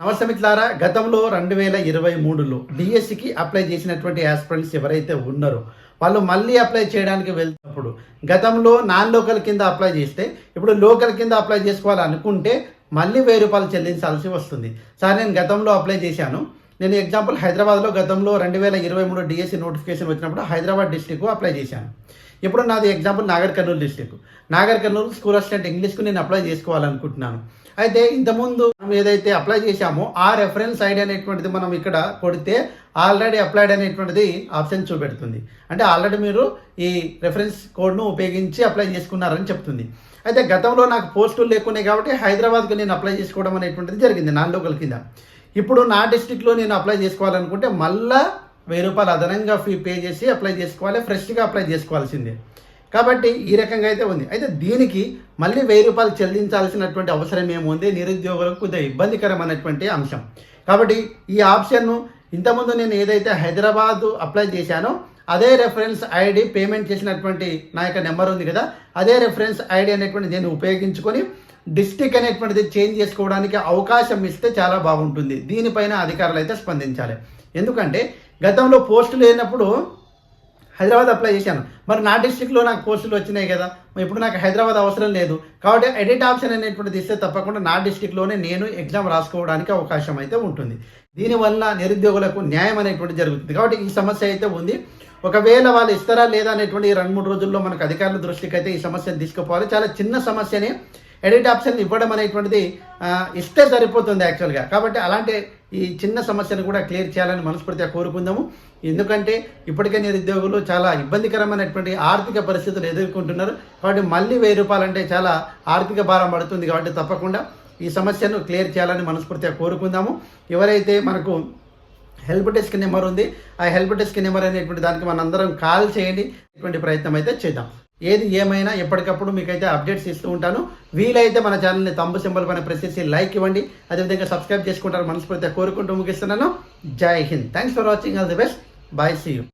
నమస్తే మిత్రులారా గతంలో రెండు వేల ఇరవై మూడులో డిఎస్సికి అప్లై చేసినటువంటి ఆస్పిరెంట్స్ ఎవరైతే ఉన్నారో వాళ్ళు మళ్ళీ అప్లై చేయడానికి వెళ్తున్నప్పుడు గతంలో నాన్ లోకల్ కింద అప్లై చేస్తే ఇప్పుడు లోకల్ కింద అప్లై చేసుకోవాలనుకుంటే మళ్ళీ వెయ్యి రూపాయలు చెల్లించాల్సి వస్తుంది. సార్ నేను గతంలో అప్లై చేశాను. నేను ఎగ్జాంపుల్ హైదరాబాద్లో గతంలో రెండు వేల ఇరవై మూడు డిఎస్సి నోటిఫికేషన్ వచ్చినప్పుడు హైదరాబాద్ డిస్టిక్ అప్లై చేశాను. ఇప్పుడు నాది example Nagar Kurnool district Nagar Kurnool school assistant ఇంగ్లీష్కు నేను అప్లై చేసుకోవాలనుకుంటున్నాను. అయితే ఇంతకుముందు మనం ఏదైతే అప్లై చేశామో ఆ రెఫరెన్స్ ఐడి అనేటువంటిది మనం ఇక్కడ కొడితే ఆల్రెడీ అప్లైడ్ అనేటువంటిది ఆప్షన్ చూపెడుతుంది. అంటే ఆల్రెడీ మీరు ఈ రెఫరెన్స్ కోడ్ను ఉపయోగించి అప్లై చేసుకున్నారని చెప్తుంది. అయితే గతంలో నాకు పోస్టులు లేకున్నాయి కాబట్టి హైదరాబాద్కి నేను అప్లై చేసుకోవడం అనేటువంటిది జరిగింది నాన్ లోకల్ కింద. ఇప్పుడు నా డిస్టిక్లో నేను అప్లై చేసుకోవాలనుకుంటే మళ్ళా వెయ్యి రూపాయలు అదనంగా ఫీ పే చేసి అప్లై చేసుకోవాలి ఫ్రెష్గా అప్లై చేసుకోవాల్సిందే. కాబట్టి ఈ రకంగా అయితే ఉంది. అయితే దీనికి మళ్ళీ వెయ్యి రూపాయలు చెల్లించాల్సినటువంటి అవసరం ఏముంది? నిరుద్యోగులకు కొద్దిగా ఇబ్బందికరమైనటువంటి అంశం. కాబట్టి ఈ ఆప్షన్ను ఇంతకుముందు నేను ఏదైతే హైదరాబాద్ అప్లై చేశానో అదే రెఫరెన్స్ ఐడి పేమెంట్ చేసినటువంటి నా యొక్క నెంబర్ ఉంది కదా అదే రెఫరెన్స్ ఐడి అనేటువంటి నేను ఉపయోగించుకొని డిస్టిక్ అనేటువంటిది చేంజ్ చేసుకోవడానికి అవకాశం ఇస్తే చాలా బాగుంటుంది. దీనిపైన అధికారులు అయితే స్పందించాలి. ఎందుకంటే గతంలో పోస్టులు లేనప్పుడు హైదరాబాద్ అప్లై చేశాను. మరి నా డిస్టిక్లో నాకు పోస్టులు వచ్చినాయి కదా. మరి ఇప్పుడు నాకు హైదరాబాద్ అవసరం లేదు. కాబట్టి ఎడిట్ ఆప్షన్ అనేటువంటిది ఇస్తే తప్పకుండా నా డిస్టిక్లోనే నేను ఎగ్జామ్ రాసుకోవడానికి అవకాశం అయితే ఉంటుంది. దీనివల్ల నిరుద్యోగులకు న్యాయం అనేటువంటి జరుగుతుంది. కాబట్టి ఈ సమస్య అయితే ఉంది. ఒకవేళ వాళ్ళు ఇస్తారా లేదా అనేటువంటి ఈ రెండు మూడు రోజుల్లో మనకు అధికారుల దృష్టికి అయితే ఈ సమస్యను తీసుకుపోవాలి. చాలా చిన్న సమస్యనే. ఎడిట్ ఆప్షన్ ఇవ్వడం అనేటువంటిది ఇస్తే సరిపోతుంది యాక్చువల్గా కాబట్టి అలాంటి ఈ చిన్న సమస్యను కూడా క్లియర్ చేయాలని మనస్ఫూర్తిగా కోరుకుందాము. ఎందుకంటే ఇప్పటికే నిరుద్యోగులు చాలా ఇబ్బందికరమైనటువంటి ఆర్థిక పరిస్థితులు ఎదుర్కొంటున్నారు. కాబట్టి మళ్ళీ వెయ్యి రూపాయలు అంటే చాలా ఆర్థిక భారం పడుతుంది కాబట్టి తప్పకుండా ఈ సమస్యను క్లియర్ చేయాలని మనస్ఫూర్తిగా కోరుకుందాము. ఎవరైతే మనకు హెల్ప్ డెస్క్ నెంబర్ ఉంది ఆ హెల్ప్ డెస్క్ నెంబర్ అనేటువంటి దానికి మనందరం కాల్ చేయండి. ఇటువంటి ప్రయత్నం అయితే చేద్దాం. ఏది ఏమైనా ఎప్పటికప్పుడు మీకైతే అప్డేట్స్ ఇస్తూ ఉంటాను. వీలైతే మన ఛానల్ని తంబు సింబల్ పైన ప్రెస్ చేసి లైక్ ఇవ్వండి. అదేవిధంగా సబ్స్క్రైబ్ చేసుకుంటారు మనస్ఫూర్తిగా కోరుకుంటూ ముగిస్తున్నాను. జై Hind. Thanks for watching all the best bye see you